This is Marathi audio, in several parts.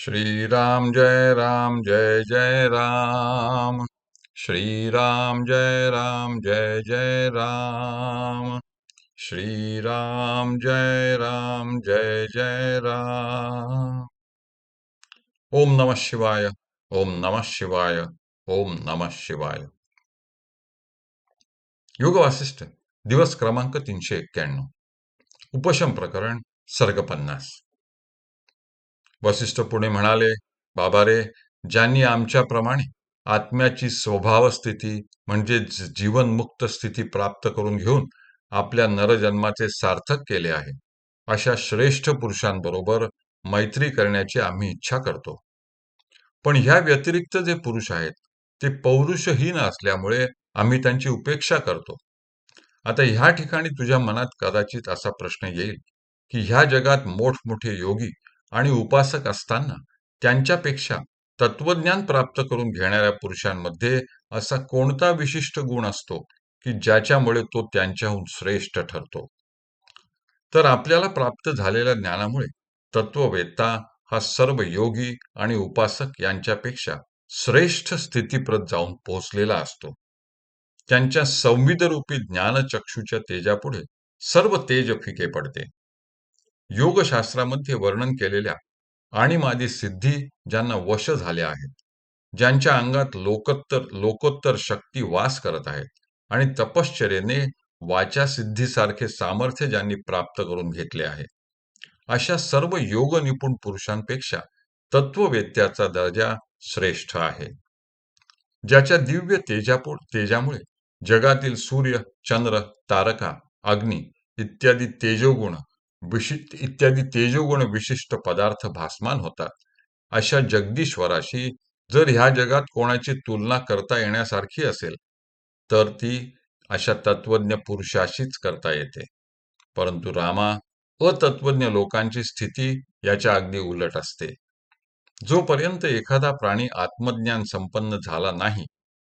श्रीराम जय राम जय जय राम। श्रीराम जय राम जय जय राम। श्रीराम जय राम जय जय राम। ओम नमः शिवाय ओम नमः शिवाय ओम नमः शिवाय। योग वासिष्ठ दिवस क्रमांक तीनशे एक्क्याण्णव। उपशम प्रकरण सर्ग पन्नास। वसिष्ठ पुणे म्हणाले बाबा रे ज्यांनी आमच्याप्रमाणे आत्म्याची स्वभाव स्थिती म्हणजे जीवनमुक्त स्थिती प्राप्त करून घेऊन आपल्या नरजन्माचे सार्थक केले आहे अशा श्रेष्ठ पुरुषांबरोबर मैत्री करण्याची आम्ही इच्छा करतो. पण ह्या व्यतिरिक्त जे पुरुष आहेत ते पौरुषहीन असल्यामुळे आम्ही त्यांची उपेक्षा करतो. आता ह्या ठिकाणी तुझ्या मनात कदाचित असा प्रश्न येईल की ह्या जगात मोठमोठे योगी आणि उपासक असताना त्यांच्यापेक्षा तत्वज्ञान प्राप्त करून घेणाऱ्या पुरुषांमध्ये असा कोणता विशिष्ट गुण असतो की ज्याच्यामुळे तो त्यांच्याहून श्रेष्ठ ठरतो? तर आपल्याला प्राप्त झालेल्या ज्ञानामुळे तत्ववेत्ता हा सर्व योगी आणि उपासक यांच्यापेक्षा श्रेष्ठ स्थितीप्रत जाऊन पोहोचलेला असतो. त्यांच्या संविदरूपी ज्ञानचक्षूच्या तेजापुढे सर्व तेज फिके पडते. योगशास्त्रामध्ये वर्णन केलेल्या आणि मादी सिद्धी ज्यांना वश झाल्या आहेत ज्यांच्या अंगात लोकोत्तर लोकोत्तर शक्ती वास करत आहेत आणि तपश्चर्याने वाचा सिद्धीसारखे सामर्थ्य ज्यांनी प्राप्त करून घेतले आहे अशा सर्व योग निपुण पुरुषांपेक्षा तत्ववेत्याचा दर्जा श्रेष्ठ आहे. ज्याच्या दिव्य तेजापूर तेजामुळे जगातील सूर्य चंद्र तारका अग्नी इत्यादी तेजोगुण विशिष्ट इत्यादी तेजोगुण विशिष्ट पदार्थ भासमान होतात. अशा जगदीश्वराशी जर ह्या जगात कोणाची तुलना करता येण्यासारखी असेल तर ती अशा तत्वज्ञ पुरुषाशीच करता येते. परंतु रामा अतत्वज्ञ लोकांची स्थिती याच्या अगदी उलट असते. जोपर्यंत एखादा प्राणी आत्मज्ञान संपन्न झाला नाही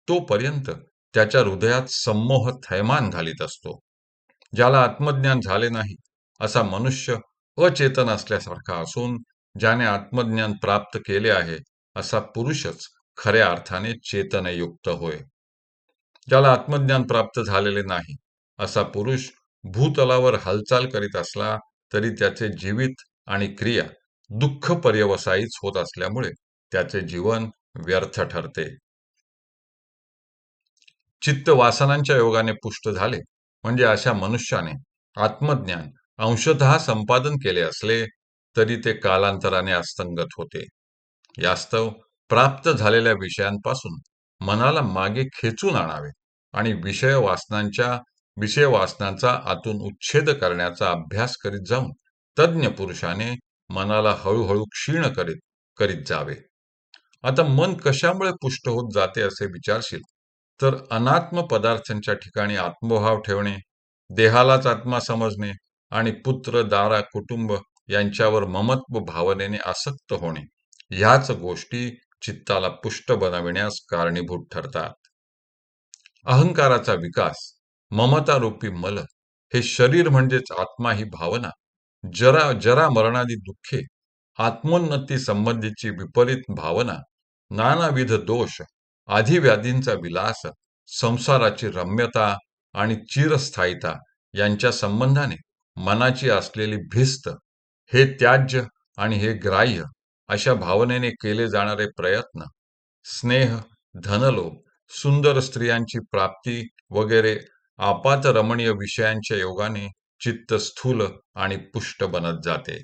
तोपर्यंत त्याच्या हृदयात संमोह थैमान घालीत असतो. ज्याला आत्मज्ञान झाले नाही असा मनुष्य अचेतन असल्यासारखा असून ज्याने आत्मज्ञान प्राप्त केले आहे असा पुरुषच खऱ्या अर्थाने चेतनयुक्त होय. ज्याला आत्मज्ञान प्राप्त झालेले नाही असा पुरुष भूतलावर हालचाल करीत असला तरी त्याचे जीवित आणि क्रिया दुःख पर्यवसायीच होत असल्यामुळे त्याचे जीवन व्यर्थ ठरते. चित्त वासनांच्या योगाने पुष्ट झाले म्हणजे अशा मनुष्याने आत्मज्ञान अंशतः संपादन केले असले तरी ते कालांतराने अस्तंगत होते. यास्तव प्राप्त झालेल्या विषयांपासून मनाला मागे खेचून आणावे आणि विषय वासनांच्या विषय वासनांचा आतून उच्छेद करण्याचा अभ्यास करीत जाऊन तज्ञ पुरुषाने मनाला हळूहळू क्षीण करीत करीत जावे. आता मन कशामुळे पुष्ट होत जाते असे विचारशील? तर अनात्म पदार्थांच्या ठिकाणी आत्मभाव ठेवणे देहालाच आत्मा समजणे आणि पुत्र दारा कुटुंब यांच्यावर ममत्व भावनेने आसक्त होणे. ह्याच गोष्टी चित्ताला पुष्ट बनविण्यास कारणीभूत ठरतात. अहंकाराचा विकास ममतारूपी मल हे शरीर म्हणजेच आत्मा ही भावना. जरा जरा मरणादी दुःखे आत्मोन्नती संबंधीची विपरीत भावना नानाविध दोष आधिव्याधींचा विलास संसाराची रम्यता आणि चिरस्थायिता यांच्या संबंधाने मनाची असलेली भिस्त हे त्याज्य आणि हे ग्राह्य अशा भावनेने केले जाणारे प्रयत्न स्नेह धनलोभ सुंदर स्त्रियांची प्राप्ती वगैरे आपात रमणीय विषयांच्या योगाने चित्त स्थूल आणि पुष्ट बनत जाते.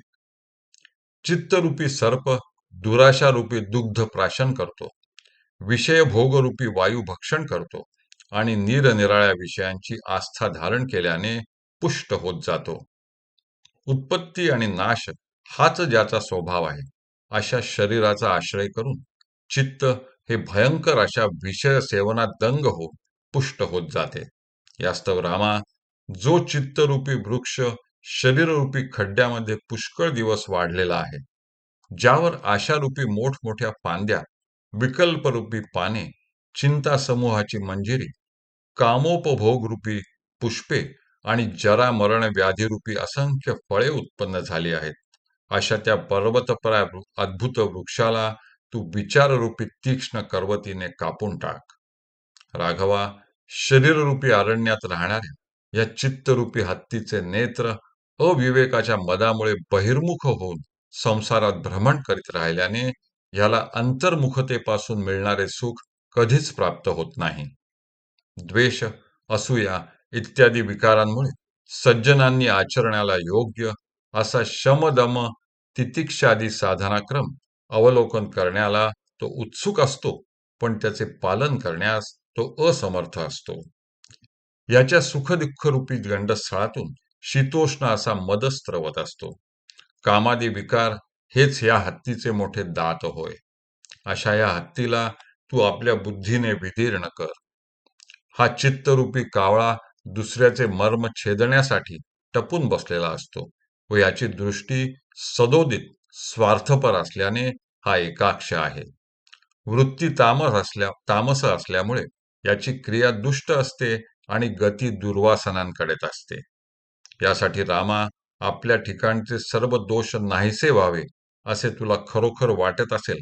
चित्तरूपी सर्प दुराशारूपी दुग्ध प्राशन करतो विषय भोगरूपी वायू भक्षण करतो आणि निरनिराळ्या विषयांची आस्था धारण केल्याने पुष्ट होत जातो. उत्पत्ती आणि नाश हाच ज्याचा स्वभाव आहे. अशा शरीराचा आश्रय करून चित्त हे भयंकर अशा विषय सेवनात दंग हो पुष्ट होत जाते. यास्तव रामा जो चित्तरूपी वृक्ष शरीररूपी खड्ड्यामध्ये पुष्कळ दिवस वाढलेला आहे ज्यावर आशारूपी मोठमोठ्या पांद्या विकल्परूपी पाने चिंता समूहाची मंजिरी कामोपभोगरूपी पुष्पे आणि जरा मरण व्याधीरूपी असंख्य फळे उत्पन्न झाली आहेत. अशा त्या पर्वतपराय अद्भुत वृक्षाला तू विचाररूपी तीक्ष्ण करवतीने कापून टाक. राघवा शरीररूपी अरण्यात राहणाऱ्या या चित्तरूपी हत्तीचे नेत्र अविवेकाच्या मदामुळे बहिर्मुख होऊन संसारात भ्रमण करीत राहिल्याने याला अंतर्मुखतेपासून मिळणारे सुख कधीच प्राप्त होत नाही. द्वेष असूया इत्यादी विकारांमुळे सज्जनांनी आचरणाला योग्य असा शमदम तितिक्षादी साधनाक्रम अवलोकन करण्याला तो उत्सुक असतो पण त्याचे पालन करण्यास तो असमर्थ असतो. याच्या सुखदुःख रूपी गंडस्थळातून शीतोष्ण असा मद स्त्रवत असतो. कामादी विकार हेच या हत्तीचे मोठे दात होय. अशा या हत्तीला तू आपल्या बुद्धीने विदीर्ण कर. हा चित्तरूपी कावळा दुसऱ्याचे मर्म छेदण्यासाठी टपून बसलेला असतो व याची दृष्टी सदोदित स्वार्थपर असल्याने हा एकाक्ष आहे. वृत्ती तामस असल्या तामस असल्यामुळे याची क्रिया दुष्ट असते आणि गती दुर्वासनांकडेच असते. यासाठी रामा आपल्या ठिकाणचे सर्व दोष नाहीसे व्हावे असे तुला खरोखर वाटत असेल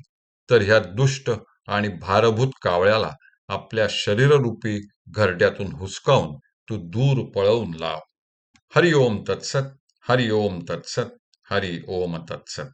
तर ह्या दुष्ट आणि भारभूत कावळ्याला आपल्या शरीररूपी घरट्यातून हुसकावून तू दूर पळवून लाव. हरि ओम तत्सत हरि ओम तत्सत हरि ओम तत्सत.